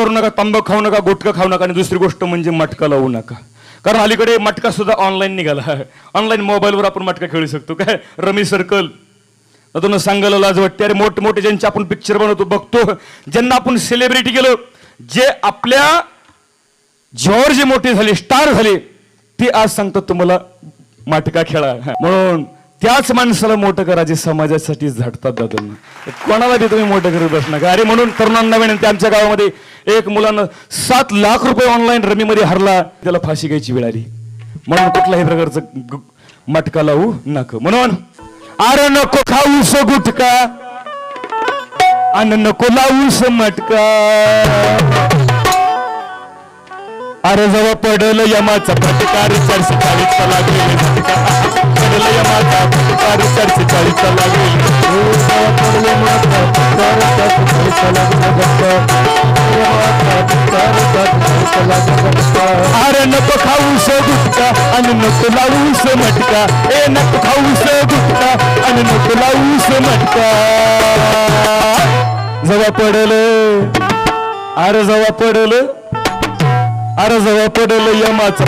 करू नका तंबाखू खाऊ नका गुटखा खाऊ नका आणि दुसरी गोष्ट म्हणजे मटका लावू नका. कारण अलीकडे मटका सुद्धा ऑनलाईन निघाला. ऑनलाईन मोबाईलवर आपण मटका खेळू शकतो. काय? रमी सर्कल तुला सांगायला लाज वाटते. अरे मोठमोठे ज्यांचे आपण पिक्चर बनवतो बघतो. ज्यांना आपण सेलिब्रिटी केलं जे आपल्या जेव्हा जे मोठे झाले स्टार झाले ते आज सांगतात तुम्हाला मटका खेळा. म्हणून त्याच माणसाला मोठं करा जे समाजासाठी झटतात दादांना. कोणाला बी तुम्ही मोठं करत बस नका. अरे म्हणून तरुणांना विनंती आमच्या गावामध्ये एक मुलानं सात लाख रुपये ऑनलाईन रमीमध्ये हरला त्याला फाशी घ्यायची वेळ आली. म्हणून कुठल्याही प्रकारचं मटका लावू नका. म्हणून अरे नको खाऊस गुटका अन नको लावूस मटका. अरे जवळ पडल यमाचा पडले माता फटकार चारशे चाळीसचा लागेल पडल यमाचा फटकार चारशे चाळीसचा लागेल अरे नको खाऊस गुटका आणि नको लावूस मटका. ए नको खाऊस गुटका आणि नको लावूस मटका. जवा पडल. अरे जवा पडल. अरे जवा पडल यमाचा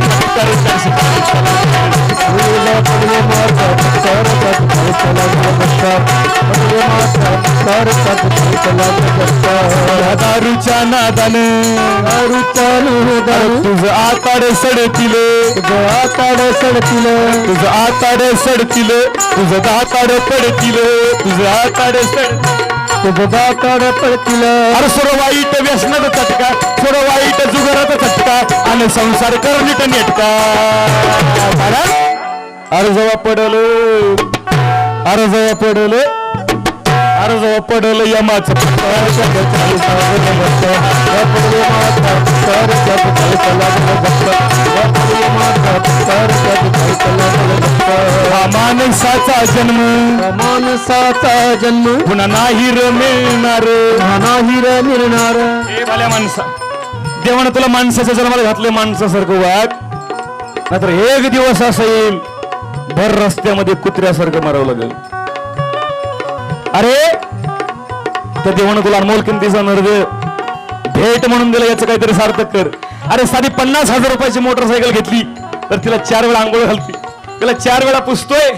चाळीसचा लागेल. दारूच्या नादाने. तुझं आताड सडतील. आताड सडतील. तुझं आताड सडतील. तुझं दाताड पडतील. तुझं आताड सड तुझं दाताड पडतील. अरे सर्व वाईट व्यसनाचा चटका. सर्व वाईट जुगाराचा चटका. आणि संसार कर नीट नेटका कारण अरे जेव्हा पडल. अरे जेव्हा पडल अरे जेव्हा पडल यमाचं माणसाचा जन्म. माणसाचा जन्म. पुन्हा नाही र मिळणार. नाही रे मिळणार. हे भल्या माणसा. देवानं तुला माणसाच्या जन्माला घातले माणसासारखं वाग. नाहीतर एक दिवस असा येईल. भर रस्त्यामध्ये कुत्र्यासारखं मारावं लागेल. अरे तर देवानं तुला अनमोल किमतीचा नर्ग भेट म्हणून दिला याचं काहीतरी सार्थक कर. अरे साधी पन्नास हजार रुपयाची मोटरसायकल घेतली तर तिला चार वेळा आंघोळ घालते. तिला चार वेळा पुसतोय.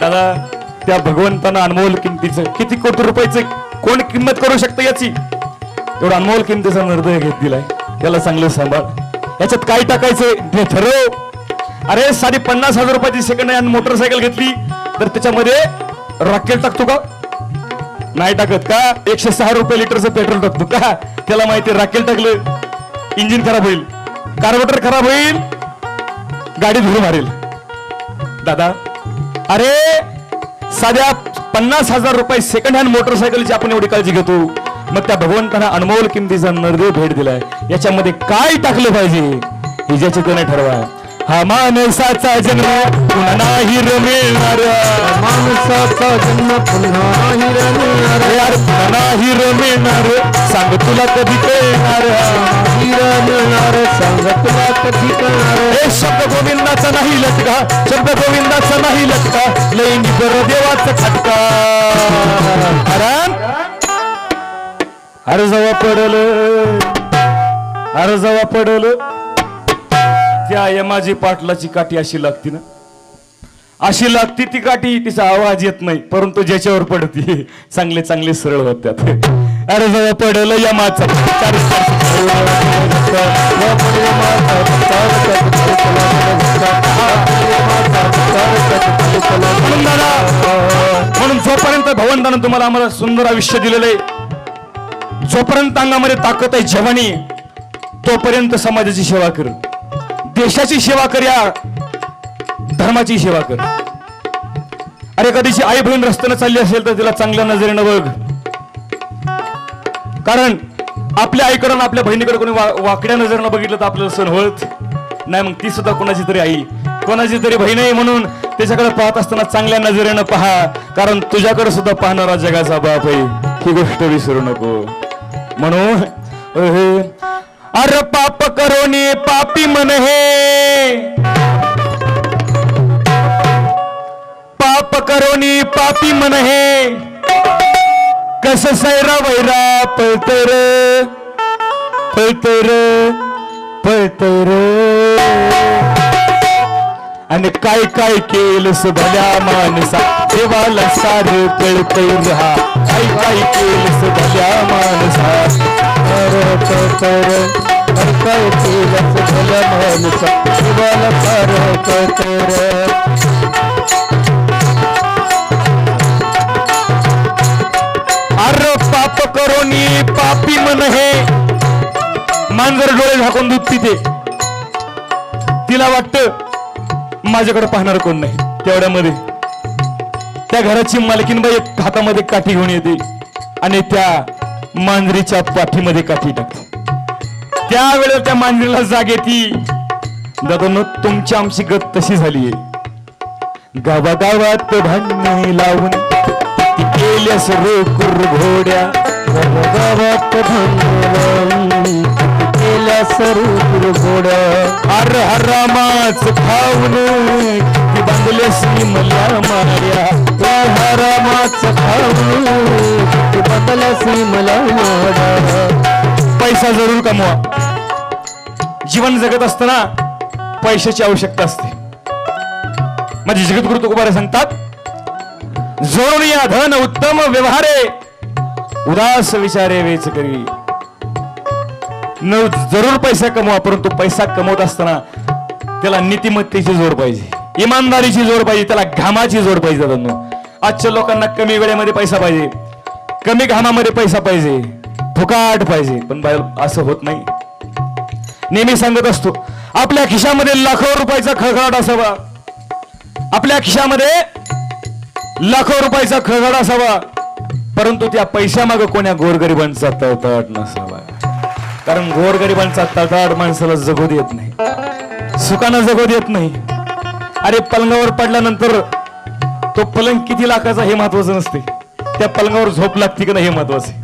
दादा त्या भगवंतानं अनमोल किमतीचं किती कोटी रुपयाचं कोण किंमत करू शकतं याची? एवढा अनमोल किमतीचा निर्दय घेत दिलाय. त्याला चांगलं सांभाळ. याच्यात काय टाकायचंय? ते ठरव अरे साधी पन्नास हजार रुपयाची सेकंड हँड मोटरसायकल घेतली तर त्याच्यामध्ये रॉकेल टाकतो का? नाही टाकत का? एकशे सहा रुपये लिटरचं पेट्रोल टाकतो का? त्याला माहिती राखेल टाकलं इंजिन खराब होईल. कार्बोटर खराब होईल गाडी धुरू मारेल. दादा अरे साध्या पन्नास हजार रुपये सेकंड हँड मोटरसायकलची आपण एवढी काळजी घेतो. मग त्या भगवंतांना अनमोल किमतीचा नर्दे भेट दिलाय. याच्यामध्ये काय टाकलं पाहिजे हे ज्याचे त्याने ठरवा हा माणसाचा जन्म पुन्हा नाही मिळणार. माणसाचा जन्म पुन्हा नाही मिळणार. यार पुन्हा नाही मिळणार. सांग तुला कधी कळणार. मिळणार. सांग तुला कधी कळणार. हे शब्द गोविंदाचा नाही लटका. शब्द गोविंदाचा नाही लटका. लईंगी कर देवाचा खटका. कारण अरे जवळ पडल. अरे जवळ पडल. त्या यमाजी पाटलाची काठी अशी लागती ना. अशी लागती ती काठी तिचा आवाज येत नाही परंतु ज्याच्यावर पडती चांगले चांगले सरळ होत्यात. अरे जवळ पडलं यमाचा म्हणून जोपर्यंत भगवंतानं तुम्हाला आम्हाला सुंदर आयुष्य दिलेलं आहे जोपर्यंत अंगामध्ये ताकद आहे जवानी तोपर्यंत समाजाची सेवा कर देशाची सेवा कर या. धर्माची सेवा कर. अरे कधीची आई बहीण रस्त्यानं चालली असेल तर तिला चांगल्या नजरेनं बघ. कारण आपल्या आईकडून आपल्या बहिणीकडे कोणी वा- वाकड्या नजरेनं बघितलं तर आपल्याला सण होत नाही. मग ती सुद्धा कोणाची तरी आई. कोणाची तरी बहीण आहे म्हणून त्याच्याकडे पाहत असताना चांगल्या नजरेनं पहा. कारण तुझ्याकडे सुद्धा पाहणारा जगाचा बाप आहे. ही गोष्ट विसरू नको. म्हणून पापी मन हे. पाप करोनी पापी मन हे. कस सैरा वैरा पळतर पळतर पळतर आणि काय काय केलंस भल्या माणसा. देवाला सार कळतय रहा. काय काय केलस भल्या माणसा. कळतर अरे फार पाप करोनी पापी मन हे. मांजर डोळे झाकून दूध पिते. तिला वाटतं माझ्याकडे पाहणार कोण नाही. तेवढ्यामध्ये त्या घराची मालकीनबाई एक हातामध्ये काठी घेऊन येते आणि त्या मांजरीच्या पाठीमध्ये काठी टाकते. त्यावेळेला त्या मांजरीला जाग येते दादांनो तुमची आमची गत तशी झाली गावागावात भांडणे लावून केल्यास रोकुर घोड्या. गावागावात भांडणे लावून केल्यास रोकुर घोड्या. हर हरामाच खाऊन ती बांधल्यास मला मार्या हरामाच खाऊन तू बांधल्यास मला माडा पैसा जरूर कमवा. जीवन जगत असताना पैशाची आवश्यकता असते. म्हणजे माझे जगद्गुरु तुकोबारे सांगतात जोडून या धन उत्तम व्यवहारे उदास विचारे वेच करी. न जरूर पैसा कमवा परंतु पैसा कमवत असताना त्याला नीतिमत्तेची जोड पाहिजे इमानदारीची जोड पाहिजे त्याला घामाची जोड पाहिजे आजच्या लोकांना कमी वेळेमध्ये पैसा पाहिजे कमी घामामध्ये पैसा पाहिजे फुकाट पाहिजे पण बाय असं होत नाही. नेहमी सांगत असतो आपल्या खिशामध्ये लाखो रुपयाचा खळखळाट असावा. आपल्या खिशामध्ये लाखो रुपयाचा खळखळाट असावा. परंतु त्या पैशामागं कोण्या गोरगरिबांचा तळतळाट नसावा. कारण गोरगरिबांचा तळतळाट माणसाला जगू देत नाही. सुखानं जगू देत नाही. अरे पलंगावर पडल्यानंतर तो पलंग किती लाखाचा हे महत्वाचं नसते. त्या पलंगावर झोप लागते की नाही हे महत्वाचं आहे.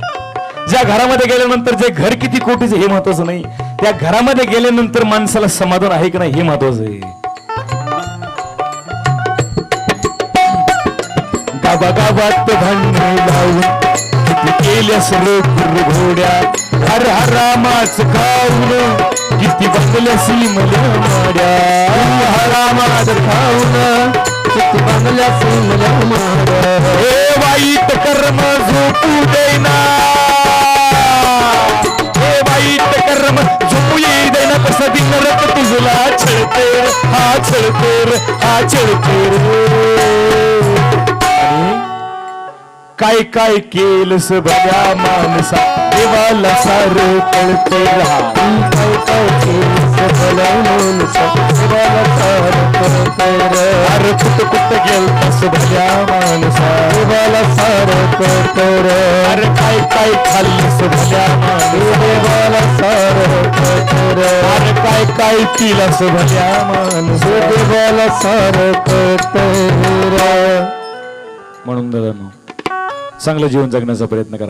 ज्या घरामध्ये गेल्यानंतर जे घर किती कोटीचं हे महत्वाचं नाही. त्या घरामध्ये गेल्यानंतर माणसाला समाधान आहे की नाही हे महत्वाचं आहे. गावागावात भांडणे लावून किती केल्या सर्व घोड्या हर हरामाच खाऊन किती बंगल्या सीमल्या माड्या हरामाच खाऊन किती बंगल्या मला माड्या काय काय केलस बऱ्या माणसा? देवाला सार कळते राहा काय काय केलं अरे कुठ कुठ गेलतास भल्या माणसा देवाला अरे काय काय खाल्लंस भल्या माणसा देवाला अरे काय काय पिलास भल्या माणसा देवाला सार कळतर म्हणून दादा चांगलं जीवन जगण्याचा प्रयत्न करा.